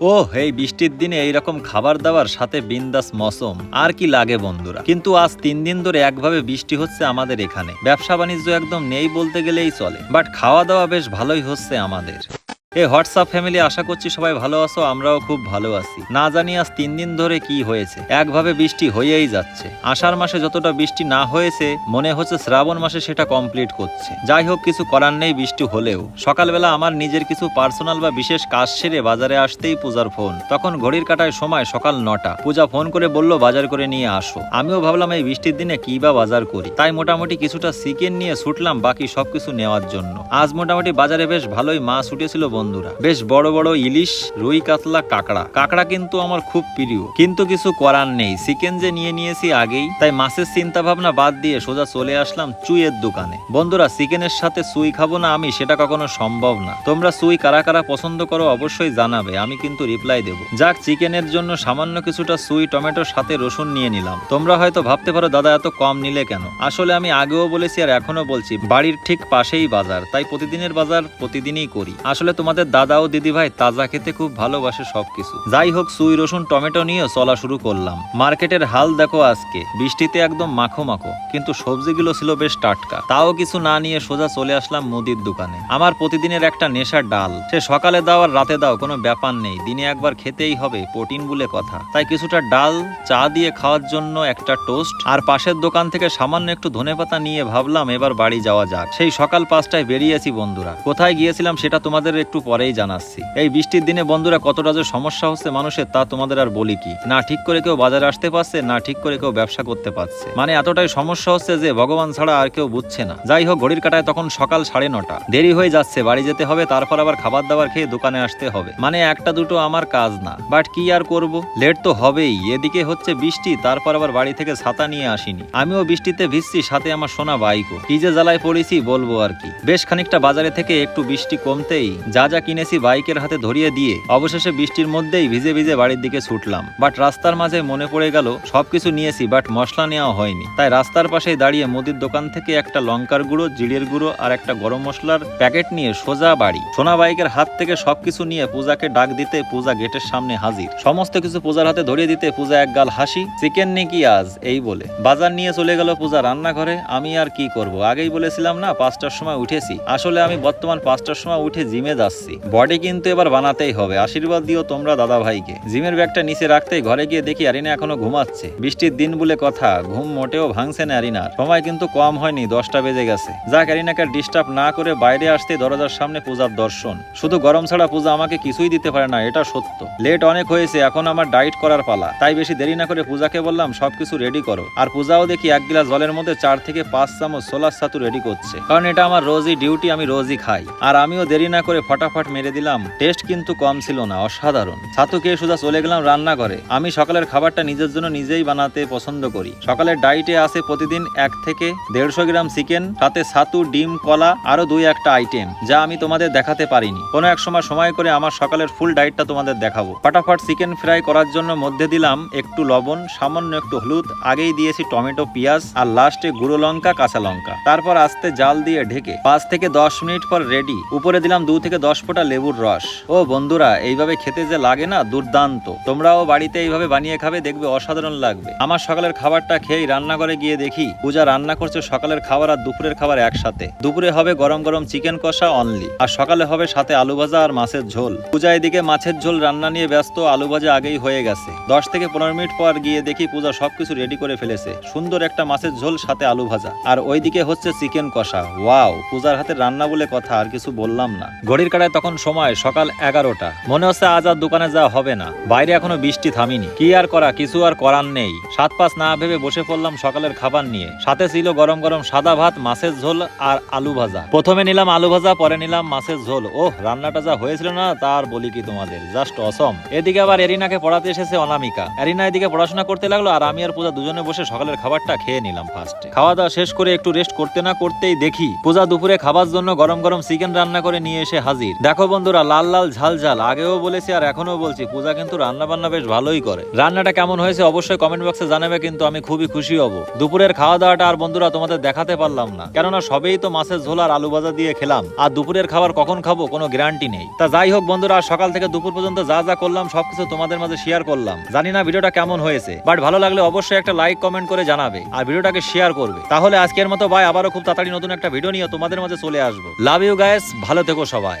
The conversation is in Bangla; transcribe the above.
ও এই বৃষ্টির দিনে এইরকম খাবার দাবার, সাথে বিন্দাস মৌসুম। আর কি লাগে বন্ধুরা। কিন্তু আজ তিন দিন ধরে একভাবে বৃষ্টি হচ্ছে আমাদের এখানে। ব্যবসা বাণিজ্য একদম নেই বলতে গেলেই চলে। বাট খাওয়া দাওয়া বেশ ভালোই হচ্ছে আমাদের। এই হোয়াটসঅ্যাপ ফ্যামিলি, আশা করছি সবাই ভালো আছো, আমরাও খুব ভালো আছি। না জানি আজ তিন দিন ধরে কি হয়েছে। একভাবে বৃষ্টি হয়েই যাচ্ছে। আষাঢ় মাসে যতটা বৃষ্টি না হয়েছে, মনে হচ্ছে শ্রাবণ মাসে সেটা কমপ্লিট করছে। যাই হোক, কিছু করার নেই বৃষ্টি হলেও। সকালবেলা আমার নিজের কিছু পার্সোনাল বা বিশেষ কাজ সেরে বাজারে আসতেই পূজার ফোন তখন ঘড়ির কাটায় সময় সকাল নটা। পূজা ফোন করে বলল, বাজার করে নিয়ে আসো। আমিও ভাবলাম, এই বৃষ্টির দিনে কি বা বাজার করি? তাই মোটামুটি কিছুটা চিকেন নিয়ে ছুটলাম বাকি সবকিছু নেওয়ার জন্য। আজ মোটামুটি বাজারে বেশ ভালোই মাছ উঠেছিল বন্ধুরা। বেশ বড় বড় ইলিশ, রুই কাতলা, কাঁকড়া। কাঁকড়া কিন্তু আমার খুব প্রিয়। কিন্তু কিছু করার নেই। চিকেন যে নিয়ে নিয়েছি আগেই, তাই মাছের চিন্তা ভাবনা বাদ দিয়ে সোজা চলে আসলাম চুইয়ের দোকানে। বন্ধুরা, চিকেনের সাথে সুই খাব না আমি, সেটা কখনো সম্ভব না। তোমরা সুই কারা কারা পছন্দ করো অবশ্যই জানাবে, আমি কিন্তু রিপ্লাই দেবো। যাক, চিকেনের জন্য সামান্য কিছুটা সুই টমেটোর সাথে রসুন নিয়ে নিলাম। তোমরা হয়তো ভাবতে পারো, দাদা এত কম নিলে কেন? আসলে আমি আগেও বলেছি আর এখনও বলছি, বাড়ির ঠিক পাশেই বাজার, তাই প্রতিদিনের বাজার প্রতিদিনই করি। আসলে তোমাদের দাদা ও দিদি ভাই তাজা খেতে খুব ভালোবাসে সবকিছু। যাই হোক, সুই, রসুন, টমেটো নিয়ে চলা শুরু করলাম। মার্কেটের হাল দেখো আজকে। বৃষ্টিতে একদম মাখো মাখো কিন্তু সবজিগুলো ছিল বেশ টাটকা। তাও কিছু না নিয়ে সোজা চলে আসলাম মুদির দোকানে। আমার প্রতিদিনের একটা নেশার ডাল। সে সকালে দাও আর রাতে দাও, কোনো ব্যাপার নেই। দিনে একবার খেতেই হবে, প্রোটিন বলে কথা। তাই কিছুটা ডাল, চা দিয়ে খাওয়ার জন্য একটা টোস্ট, আর পাশের দোকান থেকে সামান্য একটু ধনেপাতা নিয়ে ভাবলাম এবার বাড়ি যাওয়া যাক। সেই সকাল পাঁচটায় বেরিয়েছি বন্ধুরা। কোথায় গিয়েছিলাম সেটা তোমাদের একটু পরেই জানাচ্ছি। এই বৃষ্টির দিনে বন্ধুরা কতটা যে সমস্যা হচ্ছে মানুষের, তা তোমাদের আর বলি কি? না ঠিক করে কেউ বাজারে আসতে পারছে, না ঠিক করে কেউ ব্যবসা করতে পারছে। মানে এতটাই সমস্যা হচ্ছে যে ভগবান ছাড়া আর কেউ বুঝছে না। যাই হোক, ঘড়ির কাটায় তখন সকাল সাড়ে নটা। দেরি হয়ে যাচ্ছে, বাড়ি যেতে হবে, তারপর আবার খাবার দাবার খেয়ে দোকানে আসতে হবে। মানে একটা দুটো আমার কাজ না। বাট কি আর করব? লেট তো হবেই। এদিকে হচ্ছে বৃষ্টি, তারপর আবার বাড়ি থেকে ছাতা নিয়ে আসিনি। আমিও বৃষ্টিতে ভিজছি, সাথে আমার সোনা বাইকও কি যে জ্বালায় পড়েছি বলব আর কি। বেশ খানিকটা বাজারে থেকে একটু বৃষ্টি কমতেই যা যা কিনেছি বাইকের হাতে ধরিয়ে দিয়ে, অবশেষে বৃষ্টির মধ্যেই ভিজে ভিজে বাড়ির দিকে ছুটলাম। বাট রাস্তার মাঝে মনে পড়ে গেল, সবকিছু নিয়েছি, বাট মশলা নেওয়া হয়নি। তাই রাস্তার পাশেই দাঁড়িয়ে মুদির দোকান থেকে একটা লঙ্কার গুঁড়ো, জিরের গুঁড়ো আর একটা গরম মশলার প্যাকেট নিয়ে সোজা বাড়ি। সোনা বাইকের হাত থেকে সবকিছু নিয়ে পূজাকে ডাক দিতে পূজা গেটের সামনে হাজির। সমস্ত কিছু পূজার হাতে ধরিয়ে দিতে পূজা এক গাল হাসি, চিকেন নাকি আজ? এই বলে। বাজার নিয়ে চলে গেল পূজা রান্নাঘরে, আমি আর কি করব? আগেই বলেছিলাম না, পাঁচটার সময় উঠেছি। আসলে আমি বর্তমান পাঁচটার সময় উঠে জিমে যাচ্ছি। বডি কিন্তু এবার বানাতেই হবে। আশীর্বাদ দিও তোমরা দাদা ভাইকে জিমের ব্যাগটা নিচে রাখতেই ঘরে গিয়ে দেখি আরিনা এখনও ঘুমাচ্ছে। বৃষ্টির দিন বলে কথা, ঘুম মোটেও ভাঙছে না আরিনার সময় কিন্তু কম হয়নি, দশটা বেজে গেছে। যাক আরিনাকে ডিস্টার্ব না করে বাইরে আসতে দরজার সামনে পূজার দর্শন। শুধু গরম ছাড়া পূজা আমাকে কিছুই দিতে পারে না, এটা সত্য। লেট অনেক হয়েছে, এখন আমার ডাইট করার পালা। তাই বেশি দেরি না করে পূজাকে বললাম, সবকিছু রেডি করো। আর পূজাও দেখি এক গ্লাস জলের মধ্যে চার থেকে পাঁচ চামচ সোলার ছাতু রেডি করছে। কারণ এটা আমার রোজই ডিউটি আমি রোজই খাই। আর আমিও দেরি না করে ফটাফট মেরে দিলাম। টেস্ট কিন্তু কম ছিল না, অসাধারণ। ছাতু খেয়ে সোজা চলে গেলাম রান্নাঘরে। আমি সকালের খাবারটা নিজের জন্য নিজেই বানাতে পছন্দ করি। সকালের ডাইটে আছে প্রতিদিন এক থেকে দেড়শো গ্রাম চিকেন, সাথে ছাতু, ডিম, কলা আরও দুই একটা আইটেম, যা আমি তোমাদের দেখাতে পারিনি। কোনো এক সময় সময় করে আমার সকালের ফুল ডাইটটা তোমাদের দেখাবো। ফটাফট চিকেন ফ্রাই করার জন্য মধ্যে দিলাম একটু লবণ, সামান্য একটু হলুদ, আগেই দিয়েছি টমেটো, পেঁয়াজ, আর লাস্টে গুঁড়ো লঙ্কা, কাঁচা লঙ্কা। তারপর আস্তে জাল দিয়ে ঢেকে পাঁচ থেকে দশ মিনিট পর রেডি। উপরে দিলাম দু থেকে দশ ফোঁটা লেবুর রস। ও বন্ধুরা, এইভাবে খেতে যে লাগে না, দুর্দান্ত। তোমরাও বাড়িতে এইভাবে বানিয়ে খাবে, দেখবে অসাধারণ লাগবে। আমার সকালের খাবারটা খেয়েই রান্নাঘরে গিয়ে দেখি, পূজা রান্না করছে সকালের খাবার আর দুপুরের খাবার একসাথে। দুপুরে হবে গরম গরম চিকেন কষা অনলি, আর সকালে হবে সাথে আলু ভাজা আর মাছের ঝোল। পূজা এদিকে মাছের ঝোল রান্না নিয়ে ব্যস্ত, আলু ভাজা আগেই হয়ে গেছে। দশ থেকে পনেরো মিনিট পর গিয়ে দেখি পূজা সবকিছু রেডি করে ফেলেছে। সুন্দর একটা মাছের ঝোল, সাথে আলু ভাজা। আর ওইদিকে হচ্ছে চিকেন কষা। ওয়াও, পূজার হাতে রান্না বলে কথা, আর কিছু বললাম না। ঘড়ির কাটায় তখন সময় সকাল এগারোটা। মনে হচ্ছে আজ আর দোকানে যাওয়া হবে না। বাইরে এখনও বৃষ্টি থামিনি। কি আর করা, কিছু আর করার নেই। সাত পাঁচ না ভেবে বসে পড়লাম সকালের খাবার নিয়ে। সাথে ছিল গরম গরম সাদা ভাত, মাছের ঝোল আর আলু ভাজা। প্রথমে নিলাম আলু ভাজা, পরে নিলাম মাছের ঝোল। ওহ, রান্নাটা যা হয়েছিল না তার বলি কি তোমাদের। Just awesome. এদিকে আবার এরিনাকে পড়াতে এসেছে অনামিকা। এরিনা এদিকে পড়াশোনা করতে লাগল আর আমি আর পূজা দুজনে বসে সকালের খাবারটা খেয়ে নিলাম ফার্স্টে খাওয়া দাওয়া শেষ করে একটু রেস্ট করতে না করতেই দেখি, পূজা দুপুরে খাবার জন্য গরম গরম চিকেন রান্না করে নিয়ে এসে হাজির। হাজির দেখো বন্ধুরা, লাল লাল ঝাল ঝাল। আগেও বলেছি আর এখনও বলছি, পূজা কিন্তু রান্না বান্না বেশ ভালোই করে। রান্নাটা কেমন হয়েছে অবশ্যই কমেন্ট বক্সে জানাবে, কিন্তু আমি খুবই খুশি হব। দুপুরের খাওয়া দাওয়াটা আর বন্ধুরা তোমাদের দেখাতে পারলাম না। কেননা সবেই তো মাছের ঝোল আর আলু ভাজা দিয়ে খেলাম। আর দুপুরের খাবার কখন খাব কোনো গ্যারান্টি নেই। তা যাই হোক বন্ধুরা সকাল থেকে দুপুর পর্যন্ত যা যা করলাম, সবকিছু তোমাদের মাঝে শেয়ার করলাম। জানি না ভিডিওটা কেমন হয়েছে বাট ভালো লাগলে অবশ্যই একটা লাইক কমেন্ট করে জানাবে। আর ভিডিওটাকে শেয়ার করবে। তাহলে আজকের মতো ভাই আবারও খুব তাড়াতাড়ি নতুন একটা ভিডিও নিয়ে তোমাদের মাঝে চলে আসব। লাভ ইউ গাইস ভালো থেকো সবাই।